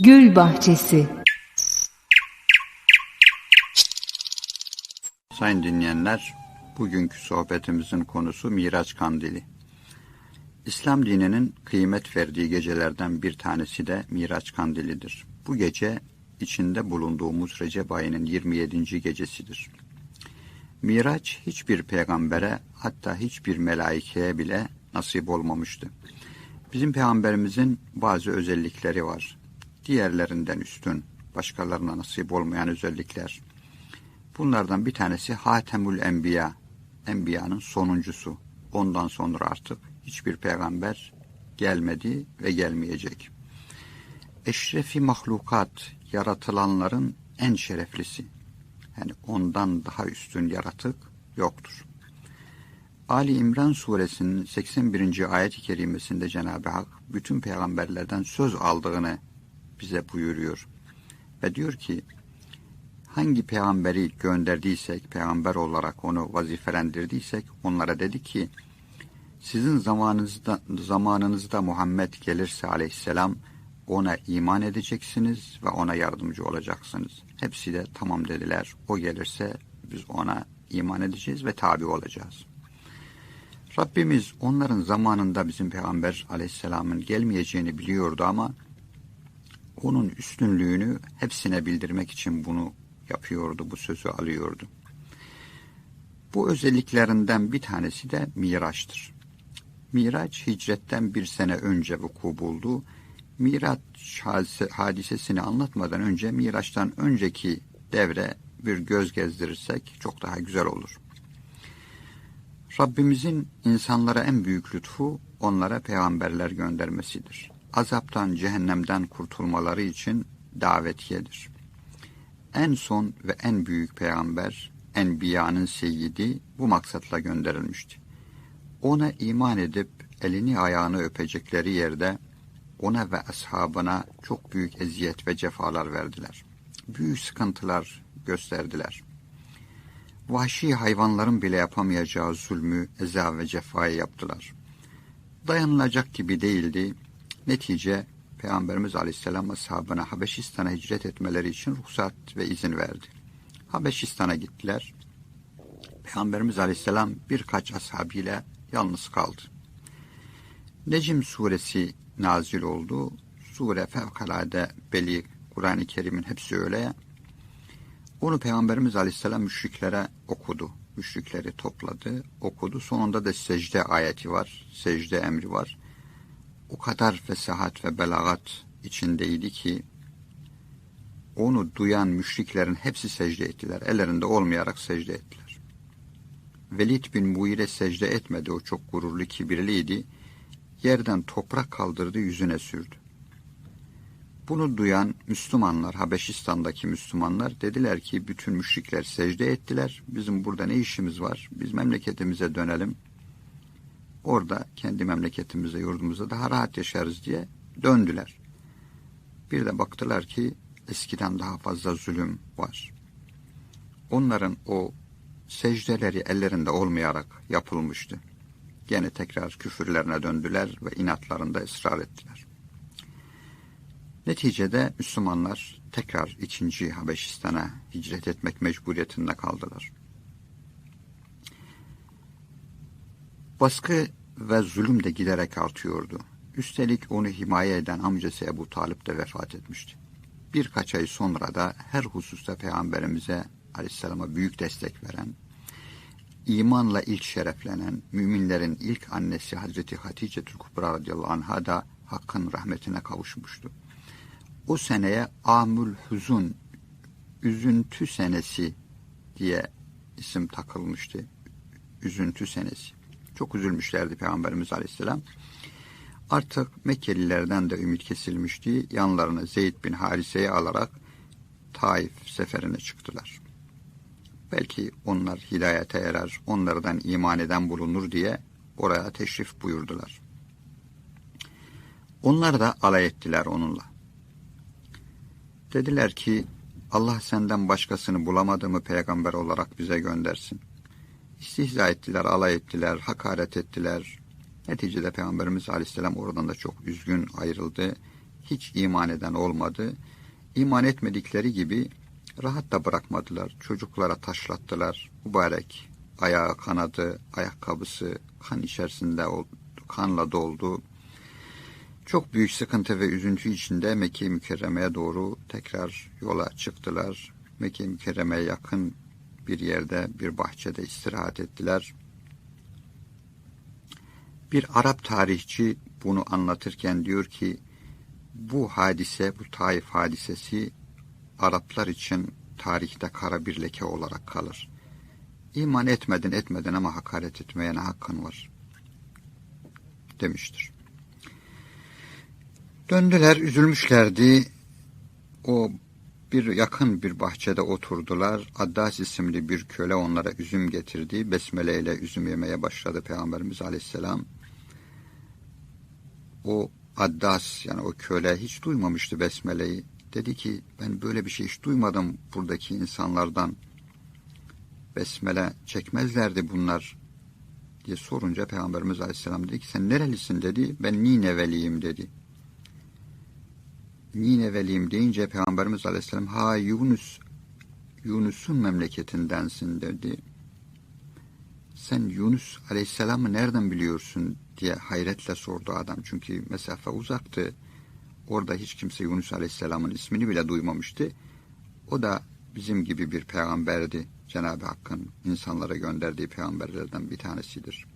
Gül Bahçesi Sayın dinleyenler, bugünkü sohbetimizin konusu Miraç Kandili. İslam dininin kıymet verdiği gecelerden bir tanesi de Miraç Kandilidir. Bu gece içinde bulunduğumuz Recep ayının 27. gecesidir. Miraç hiçbir peygambere hatta hiçbir melaikeye bile nasip olmamıştı. Bizim peygamberimizin bazı özellikleri var. Diğerlerinden üstün, başkalarına nasip olmayan özellikler. Bunlardan bir tanesi Hatemül Enbiya, Enbiya'nın sonuncusu. Ondan sonra artık hiçbir peygamber gelmedi ve gelmeyecek. Eşrefi mahlukat, yaratılanların en şereflisi. Yani ondan daha üstün yaratık yoktur. Ali İmran suresinin 81. ayet-i kerimesinde Cenab-ı Hak bütün peygamberlerden söz aldığını bize buyuruyor. Ve diyor ki hangi peygamberi gönderdiysek, peygamber olarak onu vazifelendirdiysek onlara dedi ki sizin zamanınızda, zamanınızda Muhammed gelirse aleyhisselam ona iman edeceksiniz ve ona yardımcı olacaksınız. Hepsi de tamam dediler. O gelirse biz ona iman edeceğiz ve tabi olacağız. Rabbimiz onların zamanında bizim Peygamber aleyhisselamın gelmeyeceğini biliyordu ama onun üstünlüğünü hepsine bildirmek için bunu yapıyordu, bu sözü alıyordu. Bu özelliklerinden bir tanesi de Miraç'tır. Miraç hicretten bir sene önce vuku buldu. Miraç hadisesini anlatmadan önce Miraç'tan önceki devre bir göz gezdirirsek çok daha güzel olur. Rabbimizin insanlara en büyük lütfu onlara peygamberler göndermesidir. Azaptan, cehennemden kurtulmaları için davetiyedir. En son ve en büyük peygamber, Enbiya'nın seyyidi bu maksatla gönderilmişti. Ona iman edip elini ayağını öpecekleri yerde ona ve ashabına çok büyük eziyet ve cefalar verdiler. Büyük sıkıntılar gösterdiler. Vahşi hayvanların bile yapamayacağı zulmü, eza ve cefayı yaptılar. Dayanılacak gibi değildi. Netice Peygamberimiz Aleyhisselam ashabına Habeşistan'a hicret etmeleri için ruhsat ve izin verdi. Habeşistan'a gittiler. Peygamberimiz Aleyhisselam birkaç ashabıyla yalnız kaldı. Necim suresi nazil oldu. Sure fevkalade beli Kur'an-ı Kerim'in hepsi öyle. Onu Peygamberimiz Aleyhisselam müşriklere okudu. Müşrikleri topladı, okudu. Sonunda da secde ayeti var, secde emri var. O kadar fesahat ve belagat içindeydi ki onu duyan müşriklerin hepsi secde ettiler. Ellerinde olmayarak secde ettiler. Velid bin Muire secde etmedi. O çok gururlu, kibirliydi. Yerden toprak kaldırdı, yüzüne sürdü. Bunu duyan Müslümanlar, Habeşistan'daki Müslümanlar dediler ki bütün müşrikler secde ettiler. Bizim burada ne işimiz var? Biz memleketimize dönelim. Orada kendi memleketimize, yurdumuza daha rahat yaşarız diye döndüler. Bir de baktılar ki eskiden daha fazla zulüm var. Onların o secdeleri ellerinde olmayarak yapılmıştı. Gene tekrar küfürlerine döndüler ve inatlarında ısrar ettiler. Neticede Müslümanlar tekrar ikinci Habeşistan'a hicret etmek mecburiyetinde kaldılar. Baskı ve zulüm de giderek artıyordu. Üstelik onu himaye eden amcası Ebu Talip de vefat etmişti. Birkaç ay sonra da her hususta Peygamberimize Aleyhisselam'a büyük destek veren, imanla ilk şereflenen, müminlerin ilk annesi Hazreti Hatice Kubra radıyallahu anh'a da Hakk'ın rahmetine kavuşmuştu. O seneye Amül Huzun, üzüntü senesi diye isim takılmıştı. Üzüntü senesi. Çok üzülmüşlerdi Peygamberimiz Aleyhisselam. Artık Mekkelilerden de ümit kesilmişti. Yanlarına Zeyd bin Harise'yi alarak Taif seferine çıktılar. Belki onlar hidayete erer, onlardan iman eden bulunur diye oraya teşrif buyurdular. Onlar da alay ettiler onunla. Dediler ki Allah senden başkasını bulamadığımı peygamber olarak bize göndersin. İstihza ettiler, alay ettiler, hakaret ettiler. Neticede Peygamberimiz Aleyhisselam oradan da çok üzgün ayrıldı. hiç iman eden olmadı. İman etmedikleri gibi rahat da bırakmadılar. Çocuklara taşlattılar. Mübarek ayağı kanadı, ayakkabısı kan içerisinde oldu, kanla doldu. Çok büyük sıkıntı ve üzüntü içinde Mekke-i Mükerreme'ye doğru tekrar yola çıktılar. Mekke-i Mükerreme'ye yakın bir yerde, bir bahçede istirahat ettiler. Bir Arap tarihçi bunu anlatırken diyor ki, bu hadise, bu Taif hadisesi Araplar için tarihte kara bir leke olarak kalır. İman etmedin etmedin ama hakaret etmeyene hakkın var demiştir. Döndüler, üzülmüşlerdi. O bir yakın bir bahçede oturdular. Addas isimli bir köle onlara üzüm getirdi. Besmele ile üzüm yemeye başladı Peygamberimiz Aleyhisselam. O Addas yani o köle hiç duymamıştı Besmele'yi. Dedi ki ben böyle bir şey hiç duymadım buradaki insanlardan. Besmele çekmezlerdi bunlar diye sorunca Peygamberimiz Aleyhisselam dedi ki sen nerelisin dedi. Ben Nineveliyim dedi. Nineveliyim deyince Peygamberimiz Aleyhisselam ha Yunus Yunus'un memleketindensin dedi. Sen Yunus Aleyhisselam'ı nereden biliyorsun diye hayretle sordu adam. Çünkü mesafe uzaktı. Orada hiç kimse Yunus Aleyhisselam'ın ismini bile duymamıştı. O da bizim gibi bir peygamberdi. Cenab-ı Hakk'ın insanlara gönderdiği peygamberlerden bir tanesidir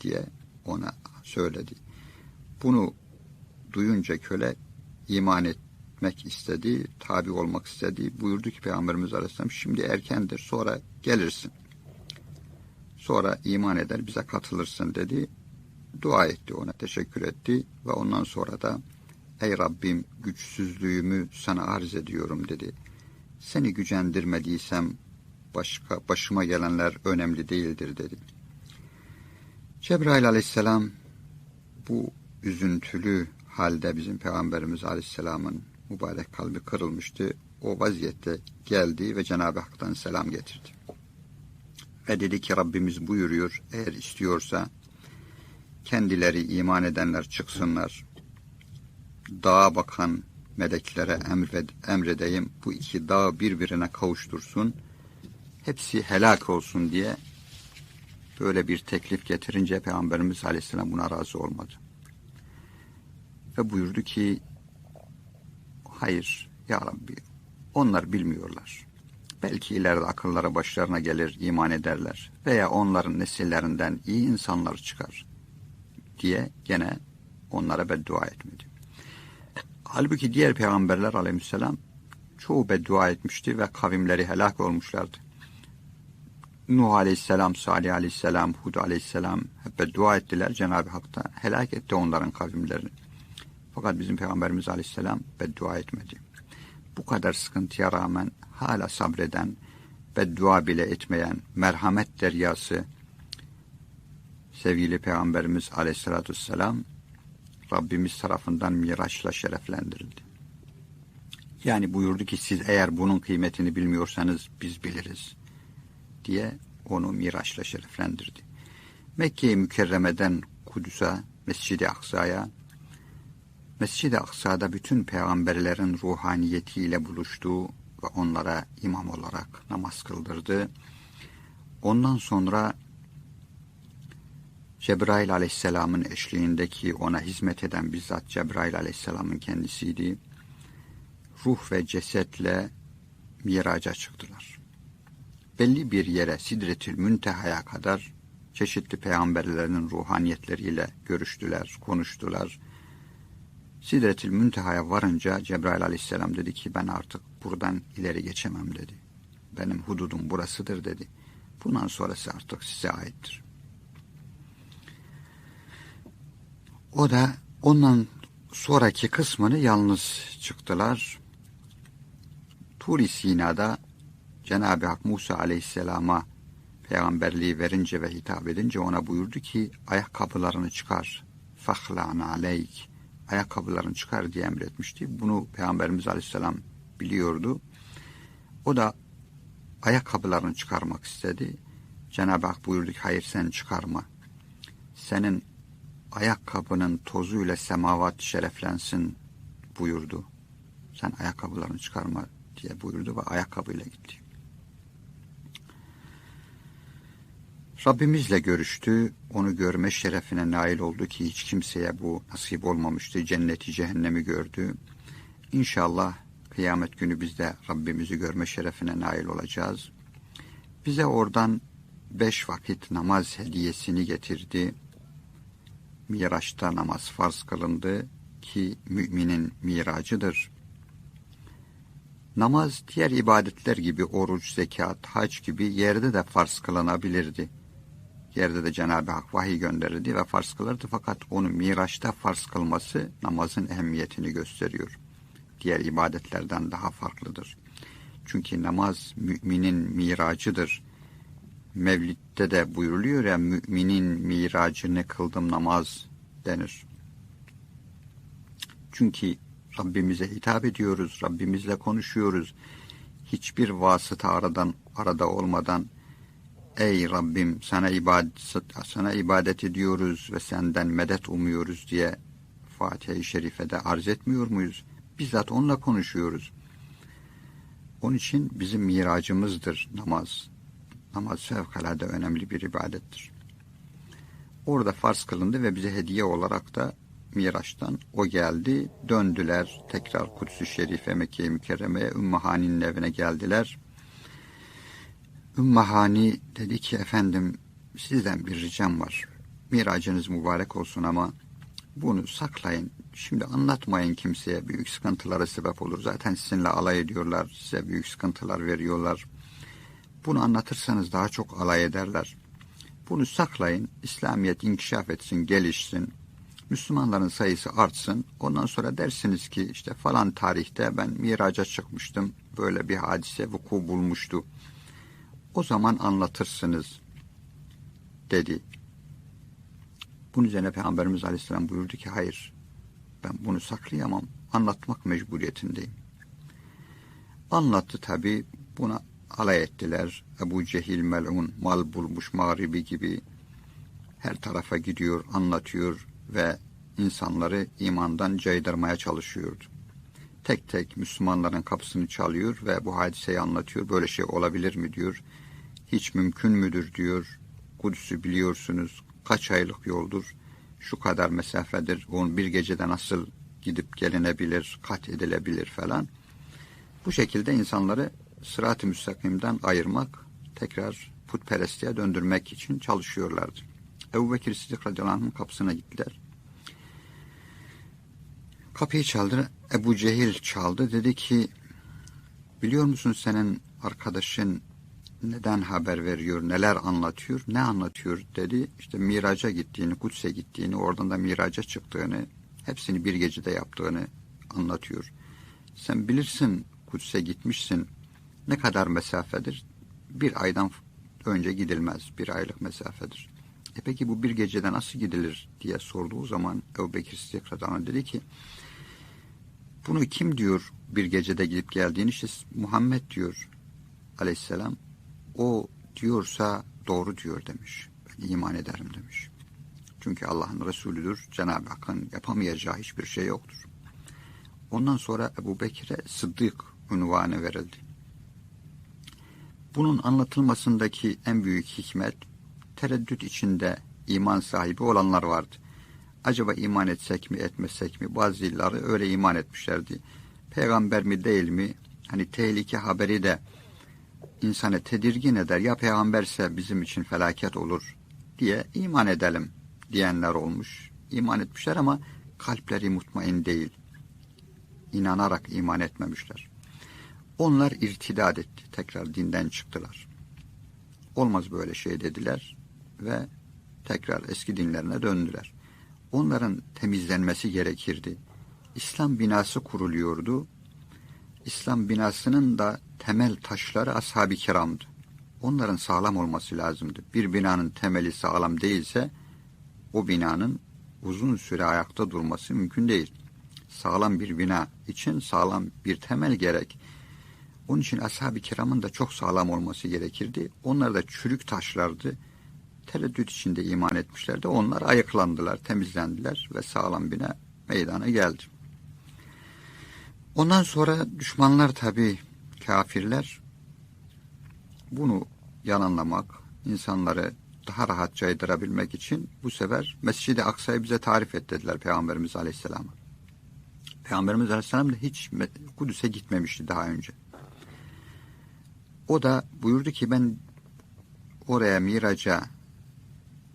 diye ona söyledi. Bunu duyunca köle iman etmek istedi, tabi olmak istedi. Buyurdu ki Peygamberimiz Aleyhisselam şimdi erkendir sonra gelirsin. Sonra iman eder bize katılırsın dedi. Dua etti ona teşekkür etti ve ondan sonra da ey Rabbim güçsüzlüğümü sana arz ediyorum dedi. Seni gücendirmediysem başka başıma gelenler önemli değildir dedi. Cebrail aleyhisselam bu üzüntülü halde bizim Peygamberimiz Aleyhisselam'ın mübarek kalbi kırılmıştı. O vaziyette geldi ve Cenab-ı Hak'tan selam getirdi. Ve dedi ki Rabbimiz buyuruyor eğer istiyorsa kendileri iman edenler çıksınlar. Dağa bakan meleklere emred, emredeyim bu iki dağ birbirine kavuştursun. Hepsi helak olsun diye böyle bir teklif getirince Peygamberimiz Aleyhisselam buna razı olmadı ve buyurdu ki hayır ya Rabbi onlar bilmiyorlar. Belki ileride akıllara başlarına gelir iman ederler veya onların nesillerinden iyi insanlar çıkar diye gene onlara beddua etmedi. Halbuki diğer peygamberler aleyhisselam çoğu beddua etmişti ve kavimleri helak olmuşlardı. Nuh aleyhisselam, Salih aleyhisselam, Hud aleyhisselam hep beddua ettiler. Cenab-ı Hak da helak etti onların kavimlerini. Fakat bizim Peygamberimiz Aleyhisselam beddua etmedi. Bu kadar sıkıntıya rağmen hala sabreden, beddua bile etmeyen merhamet deryası sevgili Peygamberimiz Aleyhisselatü Vesselam Rabbimiz tarafından miraçla şereflendirildi. Yani buyurdu ki siz eğer bunun kıymetini bilmiyorsanız biz biliriz diye onu miraçla şereflendirdi. Mekke-i Mükerreme'den Kudüs'e, Mescid-i Aksa'ya Mescid-i Aksa'da bütün peygamberlerin ruhaniyetiyle buluştuğu ve onlara imam olarak namaz kıldırdı. Ondan sonra Cebrail aleyhisselamın eşliğindeki ona hizmet eden bizzat Cebrail aleyhisselamın kendisiydi. Ruh ve cesetle miraca çıktılar. Belli bir yere Sidretül Münteha'ya kadar çeşitli peygamberlerin ruhaniyetleriyle görüştüler, konuştular Sidretül Münteha'ya varınca Cebrail aleyhisselam dedi ki ben artık buradan ileri geçemem dedi. Benim hududum burasıdır dedi. Bundan sonrası artık size aittir. O da ondan sonraki kısmını yalnız çıktılar. Turi Sina'da Cenab-ı Hak Musa aleyhisselama peygamberliği verince ve hitap edince ona buyurdu ki ayakkabılarını çıkar. Fahlan aleyk ayakkabılarını çıkar diye emretmişti. Bunu Peygamberimiz Aleyhisselam biliyordu. O da ayakkabılarını çıkarmak istedi. Cenab-ı Hak buyurdu ki hayır sen çıkarma. Senin ayakkabının tozuyla semavat şereflensin buyurdu. Sen ayakkabılarını çıkarma diye buyurdu ve ayakkabıyla gitti. Rabbimizle görüştü, onu görme şerefine nail oldu ki hiç kimseye bu nasip olmamıştı. Cenneti, cehennemi gördü. İnşallah kıyamet günü biz de Rabbimizi görme şerefine nail olacağız. Bize oradan beş vakit namaz hediyesini getirdi. Miraç'ta namaz farz kılındı ki müminin miracıdır. Namaz diğer ibadetler gibi oruç, zekat, hac gibi yerde de farz kılınabilirdi. Yerde de Cenab-ı Hak vahiy gönderirdi ve farz kılardı fakat onu Miraç'ta farz kılması namazın ehemmiyetini gösteriyor. Diğer ibadetlerden daha farklıdır. Çünkü namaz müminin miracıdır. Mevlid'de de buyuruluyor ya müminin miracını kıldım namaz denir. Çünkü Rabbimize hitap ediyoruz, Rabbimizle konuşuyoruz. Hiçbir vasıta aradan arada olmadan Ey Rabbim sana ibadet, sana ibadet ediyoruz ve senden medet umuyoruz diye Fatiha-i Şerife'de arz etmiyor muyuz? Bizzat onunla konuşuyoruz. Onun için bizim miracımızdır namaz. Namaz fevkalade önemli bir ibadettir. Orada farz kılındı ve bize hediye olarak da Miraç'tan o geldi. Döndüler tekrar Kudüs-ü Şerife Mekke-i Mükerreme'ye Ümmühani'nin evine geldiler. Ümmühani dedi ki efendim sizden bir ricam var. Miracınız mübarek olsun ama bunu saklayın. Şimdi anlatmayın kimseye. Büyük sıkıntılara sebep olur. Zaten sizinle alay ediyorlar. Size büyük sıkıntılar veriyorlar. Bunu anlatırsanız daha çok alay ederler. Bunu saklayın. İslamiyet inkişaf etsin, gelişsin. Müslümanların sayısı artsın. Ondan sonra dersiniz ki işte falan tarihte ben miraca çıkmıştım. Böyle bir hadise vuku bulmuştu. O zaman anlatırsınız dedi. Bunun üzerine Peygamberimiz Aleyhisselam buyurdu ki hayır ben bunu saklayamam. Anlatmak mecburiyetindeyim. Anlattı tabi. Buna alay ettiler. Ebu Cehil melun mal bulmuş mağribi gibi her tarafa gidiyor, anlatıyor ve insanları imandan caydırmaya çalışıyordu. Tek tek Müslümanların kapısını çalıyor ve bu hadiseyi anlatıyor. Böyle şey olabilir mi diyor. Hiç mümkün müdür diyor. Kudüs'ü biliyorsunuz. Kaç aylık yoldur. Şu kadar mesafedir. Onun bir gecede nasıl gidip gelinebilir, kat edilebilir falan. Bu şekilde insanları sırat-ı müstakimden ayırmak, tekrar putperestliğe döndürmek için çalışıyorlardı. Ebu Bekir Siddik radıyallahu kapısına gittiler. Kapıyı çaldı. Ebu Cehil çaldı. Dedi ki biliyor musun senin arkadaşın neden haber veriyor, neler anlatıyor, ne anlatıyor dedi. İşte miraca gittiğini, Kudüs'e gittiğini, oradan da miraca çıktığını, hepsini bir gecede yaptığını anlatıyor. Sen bilirsin Kudüs'e gitmişsin. Ne kadar mesafedir? Bir aydan önce gidilmez. Bir aylık mesafedir. E peki bu bir gecede nasıl gidilir diye sorduğu zaman Ebu Bekir Sıddık dedi ki bunu kim diyor bir gecede gidip geldiğini işte Muhammed diyor aleyhisselam o diyorsa doğru diyor demiş. Ben iman ederim demiş. Çünkü Allah'ın Resulüdür. Cenab-ı Hakk'ın yapamayacağı hiçbir şey yoktur. Ondan sonra Ebu Bekir'e Sıddık unvanı verildi. Bunun anlatılmasındaki en büyük hikmet, tereddüt içinde iman sahibi olanlar vardı. Acaba iman etsek mi etmesek mi? Bazıları öyle iman etmişlerdi. Peygamber mi değil mi? Hani tehlike haberi de insanı tedirgin eder. Ya peygamberse bizim için felaket olur diye iman edelim diyenler olmuş. İman etmişler ama kalpleri mutmain değil. İnanarak iman etmemişler. Onlar irtidat etti. Tekrar dinden çıktılar. Olmaz böyle şey dediler ve tekrar eski dinlerine döndüler. Onların temizlenmesi gerekirdi. İslam binası kuruluyordu. İslam binasının da temel taşları ashab-ı kiramdı. Onların sağlam olması lazımdı. Bir binanın temeli sağlam değilse o binanın uzun süre ayakta durması mümkün değil. Sağlam bir bina için sağlam bir temel gerek. Onun için ashab-ı kiramın da çok sağlam olması gerekirdi. Onlar da çürük taşlardı. Tereddüt içinde iman etmişlerdi. Onlar ayıklandılar, temizlendiler ve sağlam bina meydana geldi. Ondan sonra düşmanlar tabi kafirler bunu yalanlamak, insanları daha rahat caydırabilmek için bu sefer Mescid-i Aksa'yı bize tarif et dediler Peygamberimiz Aleyhisselam'a. Peygamberimiz Aleyhisselam da hiç Kudüs'e gitmemişti daha önce. O da buyurdu ki ben oraya miraca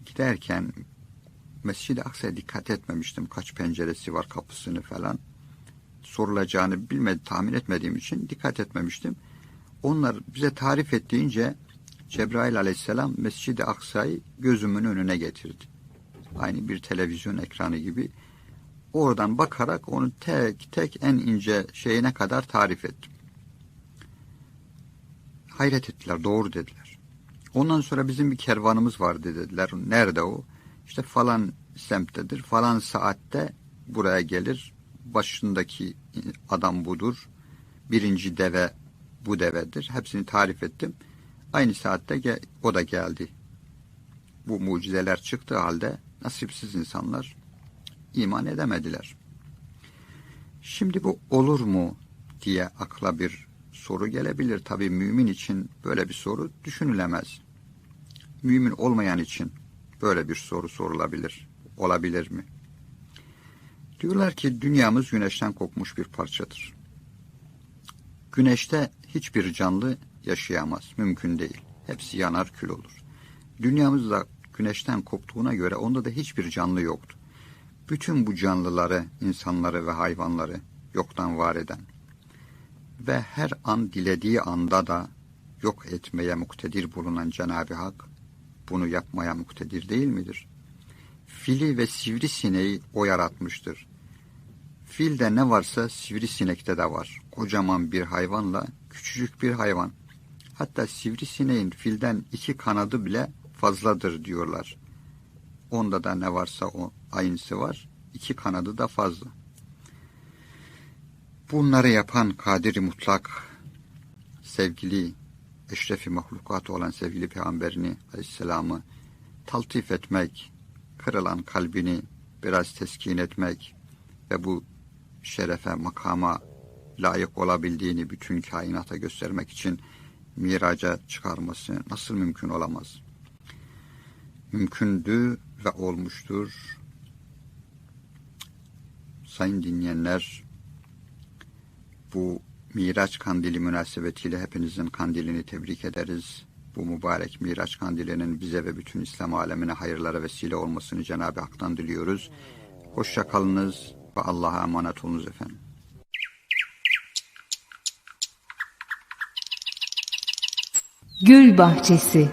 giderken Mescid-i Aksa'ya dikkat etmemiştim. Kaç penceresi var kapısını falan. Sorulacağını bilmedi, tahmin etmediğim için dikkat etmemiştim. Onlar bize tarif ettiğince Cebrail aleyhisselam Mescid-i Aksa'yı gözümün önüne getirdi. Aynı bir televizyon ekranı gibi. Oradan bakarak onu tek tek en ince şeyine kadar tarif ettim. Hayret ettiler, doğru dediler. Ondan sonra bizim bir kervanımız vardı dediler. Nerede o? İşte falan semttedir, falan saatte buraya gelir. Başındaki adam budur. Birinci deve bu devedir. Hepsini tarif ettim. Aynı saatte o da geldi. Bu mucizeler çıktığı halde nasipsiz insanlar iman edemediler. Şimdi bu olur mu diye akla bir soru gelebilir. Tabi mümin için böyle bir soru düşünülemez. Mümin olmayan için böyle bir soru sorulabilir. Olabilir mi? Diyorlar ki dünyamız güneşten kopmuş bir parçadır. Güneşte hiçbir canlı yaşayamaz. Mümkün değil. Hepsi yanar kül olur. Dünyamız da güneşten koptuğuna göre onda da hiçbir canlı yoktu. Bütün bu canlıları, insanları ve hayvanları yoktan var eden ve her an dilediği anda da yok etmeye muktedir bulunan Cenab-ı Hak bunu yapmaya muktedir değil midir? Fili ve sivrisineği o yaratmıştır. Filde ne varsa sivrisinekte de var. Kocaman bir hayvanla küçücük bir hayvan. Hatta sivrisineğin filden iki kanadı bile fazladır diyorlar. Onda da ne varsa o aynısı var. İki kanadı da fazla. Bunları yapan kadiri mutlak sevgili eşrefi mahlukat olan sevgili peygamberini aleyhisselamı taltif etmek, kırılan kalbini biraz teskin etmek ve bu şerefe, makama layık olabildiğini bütün kainata göstermek için miraca çıkarması nasıl mümkün olamaz? Mümkündü ve olmuştur. Sayın dinleyenler, bu Miraç kandili münasebetiyle hepinizin kandilini tebrik ederiz. Bu mübarek Miraç kandilinin bize ve bütün İslam alemine hayırlara vesile olmasını Cenab-ı Hak'tan diliyoruz. Hoşça kalınız ve Allah'a emanet olunuz efendim. Gül Bahçesi